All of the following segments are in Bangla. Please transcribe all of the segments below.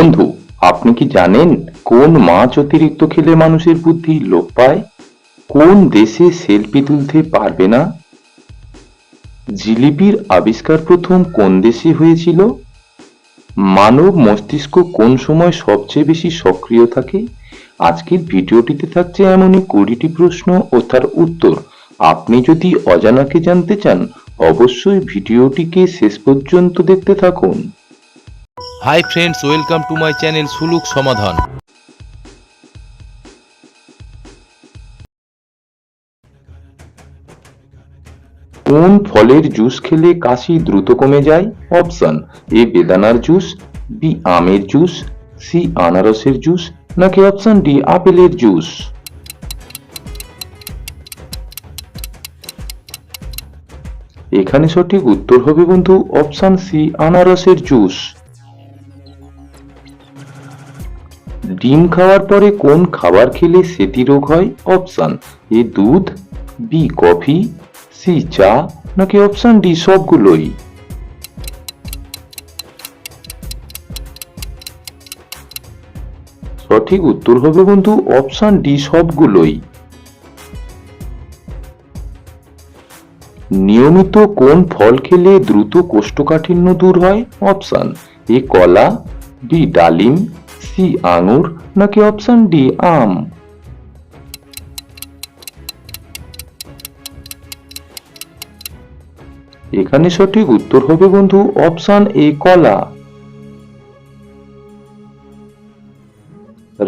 বন্ধু, আপনি কি জানেন কোন মাছ অতিরিক্ত খেলে মানুষের বুদ্ধি লোপ পায়? কোন দেশে সেলফি তুলতে পারবে না? জিলিপির আবিষ্কার প্রথম কোন দেশে হয়েছিল? মানব মস্তিষ্ক কোন সময় সবচেয়ে বেশি সক্রিয় থাকে? আজকের ভিডিওটিতে থাকছে এমনই কুড়িটি প্রশ্ন ও তার উত্তর। আপনি যদি অজানাকে জানতে চান, অবশ্যই ভিডিওটিকে শেষ পর্যন্ত দেখতে থাকুন। Hi friends welcome to my channel সুলুক সমাধান কোন ফলের জুস খেলে কাশি দ্রুত কমে যায়? অপশন এ বেদানার জুস বি আমের জুস সি আনারসের জুস, নাকি অপশন ডি আপেলের জুস? এখানে সঠিক উত্তর হবে বন্ধু অপশন সি আনারসের জুস। ডিম খাওয়ার পরে কোন খাবার খেলে সেতি রোগ হয়? অপশান এ দুধ বি কফি সি চা, নাকি অপশান ডি সবগুলোই? সঠিক উত্তর হবে বন্ধু অপশান ডি সবগুলোই। নিয়মিত কোন ফল খেলে দ্রুত কোষ্ঠকাঠিন্য দূর হয়? অপশান এ কলা বি ডালিম সি আঙুর নাকি অপশন ডি আম? এখানে সঠিক উত্তর হবে বন্ধু অপশন এ কলা।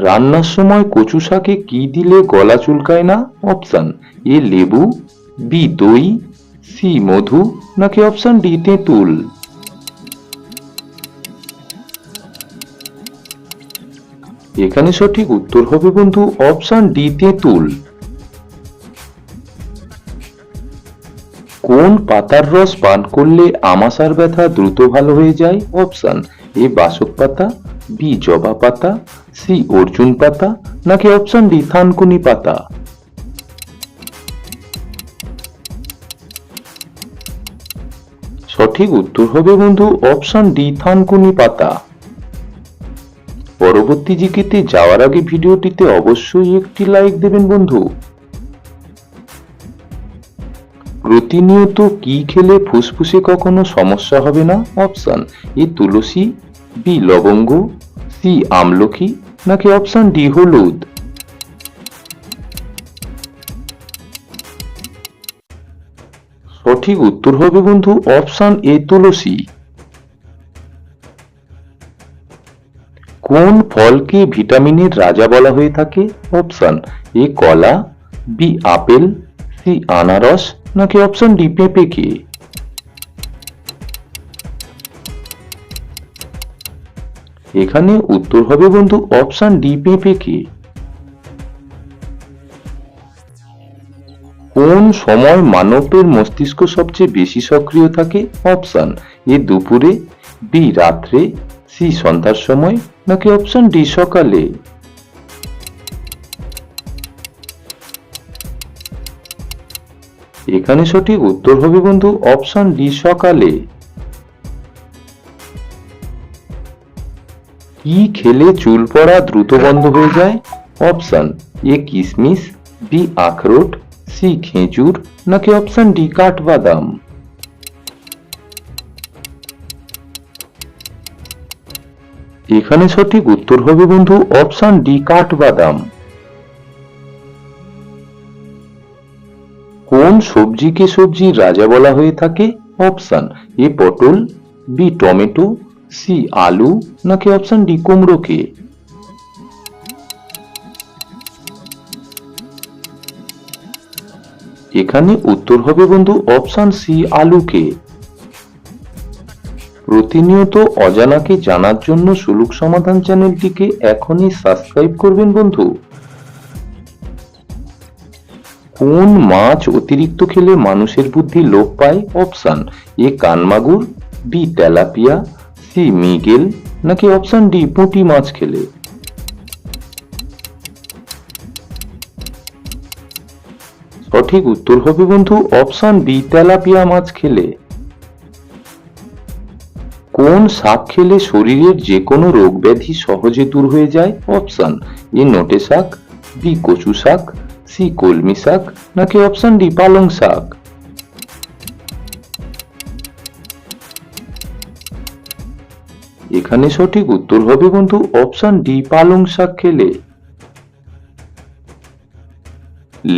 রান্নার সময় কচু শাকে কি দিলে গলা চুলকায় না? অপশন এ লেবু বি দই সি মধু, নাকি অপশন ডি তেঁতুল? এখানে সঠিক উত্তর হবে বন্ধু অপশন ডি তেঁতুল। কোন পাতার রস পান করলে আমাশার ব্যথা দ্রুত ভালো হয়ে যায়? অপশন এ বাসক পাতা, বি জবা পাতা, সি অর্জুন পাতা, নাকি অপশন ডি থানকুনি পাতা? সঠিক উত্তর হবে বন্ধু অপশন ডি থানকুনি পাতা। পরবর্তী জিকেতে যাওয়ার আগে ভিডিওটিতে অবশ্যই একটি লাইক দেবেন বন্ধু। প্রতিনিয়ত কি খেলে ফুসফুসে কখনো সমস্যা হবে না? অপশন এ তুলসী, বি লবঙ্গ, সি আমলকি নাকি অপশন ডি হলুদ? সঠিক উত্তর হবে বন্ধু অপশন এ তুলসী। কোন ফলকে ভিটামিনের রাজা বলা হয়ে থাকে? অপশন, এ কলা, বি আপেল, সি আনারস, নাকি অপশন ডি পেঁপেকে এখানে উত্তর হবে বন্ধু অপশন ডি পেঁপেকে কোন সময় মানবের মস্তিষ্ক সবচেয়ে বেশি সক্রিয় থাকে? অপশন, এ দুপুরে, বি রাত্রে সি সন্ধ্যার সময় নাকি অপশন ডি সকালে? এখানে সঠিক উত্তর হবে বন্ধু অপশন ডি সকালে। কি খেলে চুল পড়া দ্রুত বন্ধ হয়ে যায়? অপশন এ কিশমিশ বি আখরোট, সি খেজুর, নাকি অপশন ডি কাঠবাদাম? এখানে সঠিক উত্তর হবে বন্ধু অপশন ডি, কাঠবাদাম। কোন সবজিকে সবজির রাজা বলা হয়ে থাকে? অপশন এ, পটল, বি, টমেটো, সি, আলু, নাকি অপশন ডি, কুমড়োকে? এখানে উত্তর হবে বন্ধু অপশন সি, আলুকে। প্রতিনিয়ত অজানাকে জানার জন্য সুলুক সমাধান চ্যানেলটিকে এখনই সাবস্ক্রাইব করবেন বন্ধু। কোন মাছ অতিরিক্ত খেলে মানুষের বুদ্ধি লোপ পায়? অপশান এ কানমাগুর, বি তেলাপিয়া, সি মিগেল, নাকি অপশান ডি পুঁটি মাছ খেলে? সঠিক উত্তর হবে বন্ধু, অপশান বি তেলাপিয়া মাছ খেলে। কোন শাক খেলে শরীরের যে কোনো রোগ ব্যাধি সহজে দূর হয়ে যায়? অপশন এ নোটে শাক বি কচু শাক সি কলমি শাক, নাকি অপশন ডি পালং শাক? এখানে সঠিক উত্তর হবে বন্ধু অপশন ডি পালং শাক খেলে।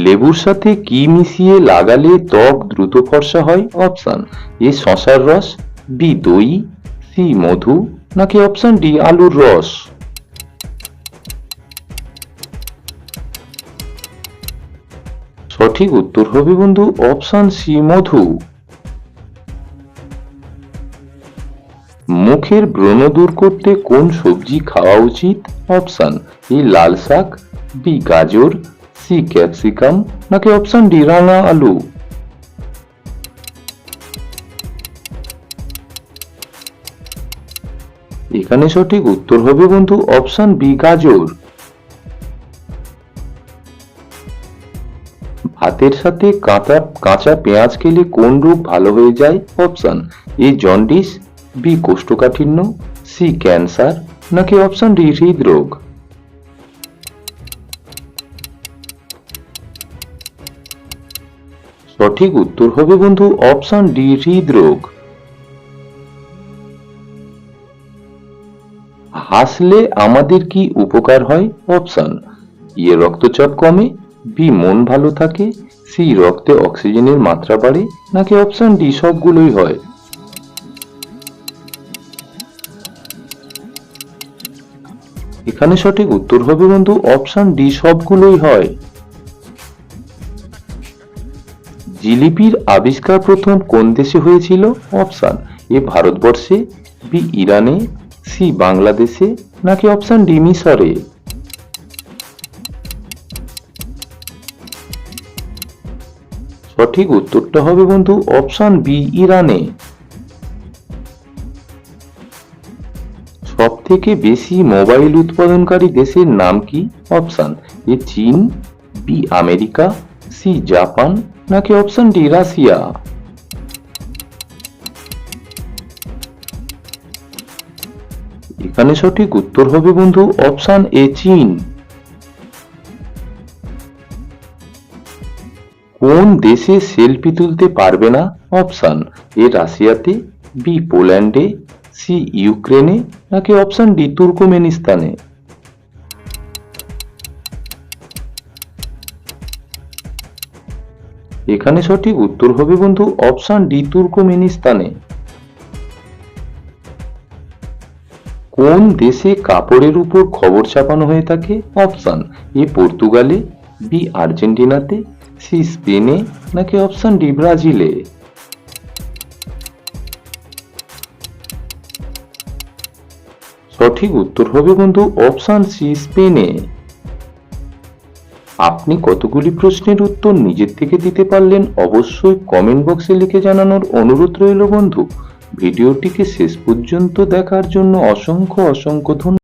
লেবুর সাথে কি মিশিয়ে লাগালে ত্বক দ্রুত ফর্সা হয়? অপশন এ শশার রস বি দই সি মধু নাকি অপশন ডি আলুর রস? সঠিক উত্তর হবে বন্ধু অপশন সি মধু। মুখের ব্রণ দূর করতে কোন সবজি খাওয়া উচিত? অপশন এ লাল শাক, বি গাজর, সি ক্যাপসিকাম নাকি অপশন ডি রাঙা আলু? এখানে সঠিক উত্তর হবে বন্ধু অপশন বি, গাজর। ভাতের সাথে কাঁচা কাঁচা পেঁয়াজ খেলে কোন রোগ ভালো হয়ে যায়? অপশন এ, জন্ডিস, বি, কোষ্ঠকাঠিন্য, সি, ক্যান্সার, নাকি অপশন ডি, হৃদরোগ। সঠিক উত্তর হবে বন্ধু অপশন ডি, হৃদরোগ। হাসলে আমাদের কি উপকার হয়? অপশন ইয়ে রক্তচাপ কমে, বি মন ভালো থাকে, সি রক্তে অক্সিজেনের মাত্রা বাড়ে, নাকি অপশন ডি সবগুলোই হয়? এখানে সঠিক উত্তর হবে বন্ধু অপশন ডি সবগুলোই হয়। জিলিপির আবিষ্কার প্রথম কোন দেশে হয়েছিল? অপশন এ ভারতবর্ষে, বি ইরানে সি বাংলাদেশে নাকি অপশন ডি মিশরে? সঠিক উত্তরটা হবে বন্ধু অপশন বি ইরানে। সব থেকে বেশি মোবাইল উৎপাদনকারী দেশের নাম কি? অপশন এ চীন, বি আমেরিকা, সি জাপান, নাকি অপশন ডি রাশিয়া? এখানে সঠিক উত্তর হবে বন্ধু অপশন এ, চীন। কোন দেশে সেলফি তুলতে পারবে না? অপশান এ, রাশিয়াতে, বি, পোল্যান্ডে, সি, ইউক্রেনে, নাকি অপশান ডি, তুর্কমেনিস্তানে? এখানে সঠিক উত্তর হবে বন্ধু অপশান ডি, তুর্কমেনিস্তানে। কোন দেশে কাপড়ের উপর খবর ছাপানো হয়ে থাকে? অপশন এ, পর্তুগালে, বি, আর্জেন্টিনাতে, সি, স্পেনে, নাকি অপশন ডি, ব্রাজিলে? সঠিক উত্তর হবে বন্ধু অপশন সি, স্পেনে। আপনি কতগুলি প্রশ্নের উত্তর নিজের থেকে দিতে পারলেন অবশ্যই কমেন্ট বক্সে লিখে জানানোর অনুরোধ রইল বন্ধু। ভিডিওটিকে শেষ পর্যন্ত দেখার জন্য অসংখ্য অসংখ্য ধন্যবাদ।